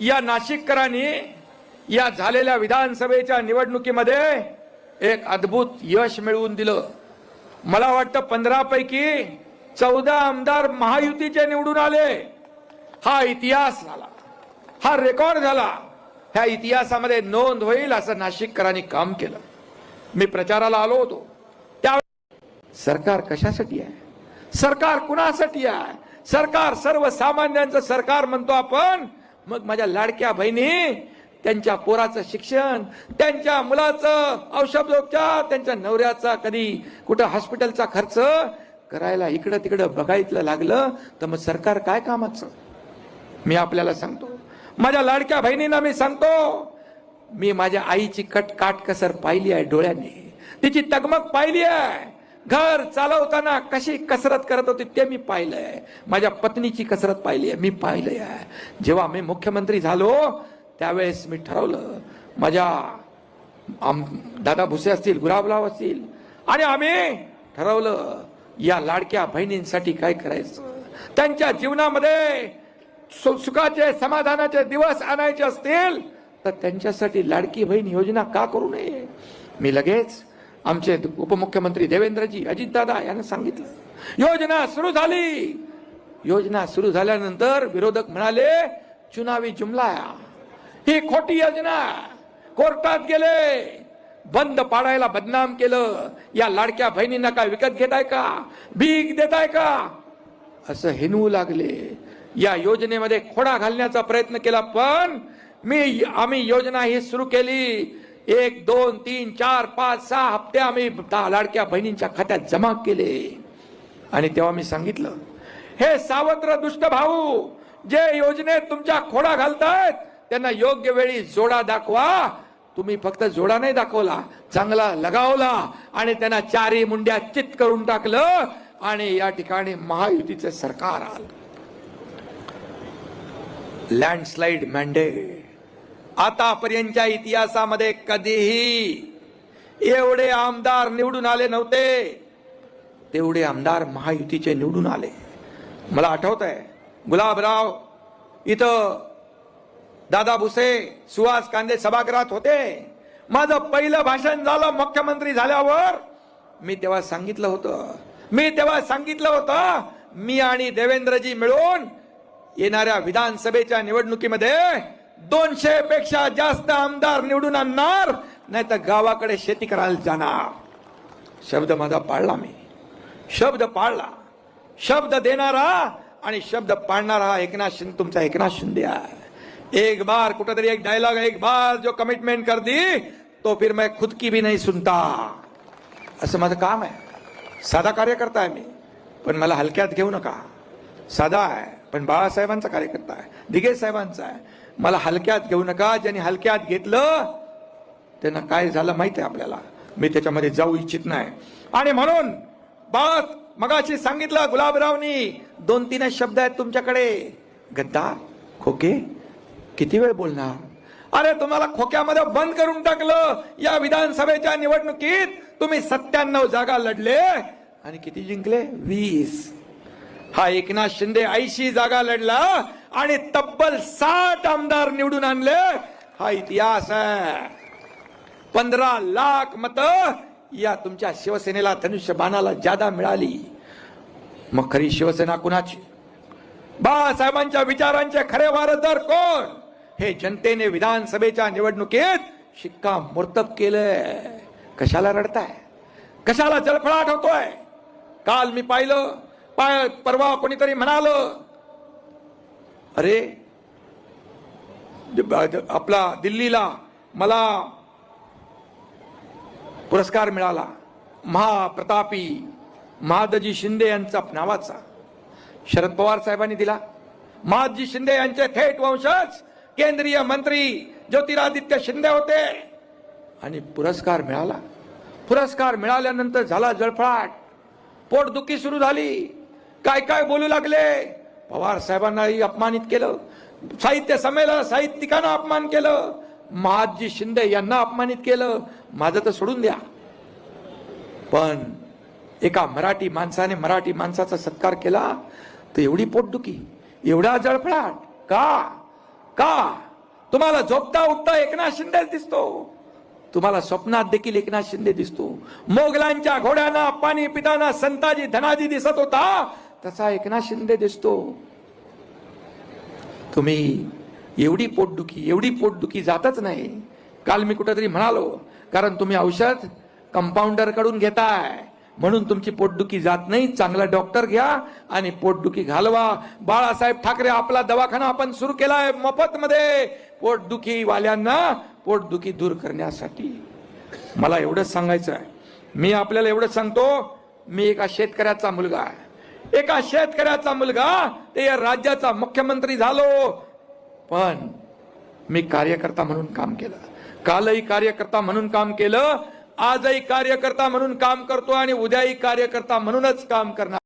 या नाशिककरांनी या झालेल्या विधानसभेच्या निवडणुकीमध्ये एक अद्भुत यश मिळवून दिलं. मला वाटतं पंधरा पैकी चौदा आमदार महायुतीचे निवडून आले. हा इतिहास झाला. हा रेकॉर्ड झाला. ह्या इतिहासामध्ये नोंद होईल असं नाशिककरांनी काम केलं. मी प्रचाराला आलो होतो. त्या सरकार कशासाठी आहे? सरकार कुणासाठी आहे? सरकार सर्वसामान्यांचं सरकार म्हणतो आपण. मग माझ्या लाडक्या बहिणी त्यांच्या पोराचं शिक्षण त्यांच्या मुलाचं औषधोपचार त्यांच्या नवऱ्याचा कधी कुठं हॉस्पिटलचा खर्च करायला इकडं तिकडं बघायचं लागलं तर मग सरकार काय कामाचं? मी आपल्याला सांगतो. माझ्या लाडक्या बहिणींना मी सांगतो मी माझ्या आईची कट काटकसर पाहिली आहे डोळ्याने. तिची तगमग पाहिली आहे. घर चालवताना कशी कसरत करत होती ते मी पाहिलंय. माझ्या पत्नीची कसरत पाहिली आहे मी पाहिलं आहे जेव्हा मी मुख्यमंत्री झालो त्यावेळेस मी ठरवलं माझ्या आम दादा भुसे असतील गुलाबराव असतील. आणि आम्ही ठरवलं या लाडक्या बहिणींसाठी काय करायचं? त्यांच्या जीवनामध्ये सु- सुखाचे समाधानाचे दिवस आणायचे असतील तर त्यांच्यासाठी लाडकी बहीण योजना का करू नये? मी लगेच आमचे उपमुख्यमंत्री देवेंद्रजी अजितदादा यांना सांगितलं. योजना सुरू झाली. योजना सुरू झाल्यानंतर विरोधक म्हणाले चुनावी जुमला ही खोटी योजना. कोर्टात गेले. बंद पाडायला बदनाम केलं. या लाडक्या बहिणींना काय विकत घेताय का? भीक देताय का? असं हिनवू लागले. या योजनेमध्ये खोडा घालण्याचा प्रयत्न केला पण मी आम्ही योजना ही सुरू केली. एक दोन तीन चार पाच सहा हप्ते आम्ही दहा लाडक्या बहिणींच्या खात्यात जमा केले. आणि तेव्हा मी सांगितलं हे सावत्र दुष्ट भाऊ जे योजनेत तुमच्या खोडा घालतायत त्यांना योग्य वेळी जोडा दाखवा. तुम्ही फक्त जोडा नाही दाखवला चांगला लगावला आणि त्यांना चारी मुंड्या चित करून टाकलं आणि या ठिकाणी महायुतीचं सरकार आलं. लँडस्लाइड मॅन्डेट आतापर्यंतच्या इतिहासामध्ये कधीही एवढे आमदार निवडून आले नव्हते. तेवढे आमदार महायुतीचे निवडून आले. मला आठवत आहे गुलाबराव इथं दादा भुसे सुहास कांदे सभागृहात होते. माझं पहिलं भाषण झालं मुख्यमंत्री झाल्यावर. मी तेव्हा सांगितलं होतं. मी तेव्हा सांगितलं होतं मी आणि देवेंद्रजी मिळून येणाऱ्या विधानसभेच्या निवडणुकीमध्ये दोनशे पेक्षा जास्त आमदार निवडून आणणार नाही तर गावाकडे शेती करायला जाणार. शब्द माझा पाळला मी. शब्द पाळला. शब्द देणारा आणि शब्द पाळणारा हा एकनाथ शिंदे तुमचा एकनाथ शिंदे आहे. एक बार कुठेतरी एक डायलॉग एक बार जो कमिटमेंट कर दी तो फिर मैं खुद की भी नाही सुनता. असं माझं काम आहे. साधा कार्यकर्ता आहे मी. पण मला हलक्यात घेऊ नका. साधा आहे. पण बाळासाहेबांचा कार्यकर्ता आहे. दिगे साहेबांचा आहे. मला हलक्यात घेऊ नका. ज्यांनी हलक्यात घेतलं त्यांना काय झालं माहिती आहे आपल्याला? मी त्याच्यामध्ये जाऊ इच्छित नाही. आणि म्हणून बाळ मगाशी सांगितलं गुलाबरावनी दोन तीनच शब्द आहेत तुमच्याकडे. गद्दा खोके किती वेळ बोलणार? अरे तुम्हाला खोक्यामध्ये बंद करून टाकलं. या विधानसभेच्या निवडणुकीत तुम्ही सत्त्याण्णव जागा लढले आणि किती जिंकले? वीस. हा एकनाथ शिंदे ऐंशी जागा लढला. आणि तब्बल साठ आमदार निवडून आणले. हा इतिहास आहे. पंधरा लाख मत या तुमच्या शिवसेनेला धनुष्य बाणाला जादा मिळाली. मग खरी शिवसेना कुणाची? बाळासाहेबांच्या विचारांचे खरे वारसदार कोण? हे जनतेने विधानसभेच्या निवडणुकीत शिक्का मोर्तब केलंय कशाला रडताय? कशाला जळफळाट होतोय? काल मी पाहिलं पाय परवा कोणीतरी म्हणालं अरे आपला दिल्लीला मला पुरस्कार मिळाला. महाप्रतापी महादजी शिंदे यांचा नावाचा. शरद पवार साहेबांनी दिला. महादजी शिंदे यांचे थेट वंशज केंद्रीय मंत्री ज्योतिरादित्य शिंदे होते. आणि पुरस्कार मिळाला. पुरस्कार मिळाल्यानंतर झाला जळफळाट. पोटदुखी सुरू झाली. काय काय बोलू लागले? पवार साहेबांनाही अपमानित केलं. साहित्य संमेलन साहित्यिकांना अपमान केलं. महादजी शिंदे यांना अपमानित केलं. माझं तर सोडून द्या. पण एका मराठी माणसाने मराठी माणसाचा सत्कार केला तर एवढी पोटदुखी एवढा जळफळाट का? का? तुम्हाला झोपता उठता एकनाथ शिंदे दिसतो. तुम्हाला स्वप्नात देखील एकनाथ शिंदे दिसतो. मोगलांच्या घोड्यांना पाणी पिताना संताजी धनाजी दिसत होता. तसा एकनाथ शिंदे दिसतो. तुम्ही एवढी पोटदुखी एवढी पोटदुखी जातच नाही. काल मी कुठेतरी म्हणालो कारण तुम्ही औषध कंपाऊंडरकडून घेताय. म्हणून तुमची पोटदुखी जात नाही. चांगला डॉक्टर घ्या आणि पोटदुखी घालवा. बाळासाहेब ठाकरे आपला दवाखाना आपण सुरू केलाय मोफत मध्ये पोटदुखी वाल्यांना पोटदुखी दूर करण्यासाठी. मला एवढंच सांगायचं आहे मी आपल्याला एवढंच सांगतो मी एका शेतकऱ्याचा मुलगा आहे. एका शेतकऱ्याचा मुलगा ते या राज्याचा मुख्यमंत्री झालो. पण मी कार्यकर्ता म्हणून काम केलं. कालही कार्यकर्ता म्हणून काम केलं आजही कार्यकर्ता म्हणून काम करतो आणि उद्याही कार्यकर्ता म्हणूनच काम करणार.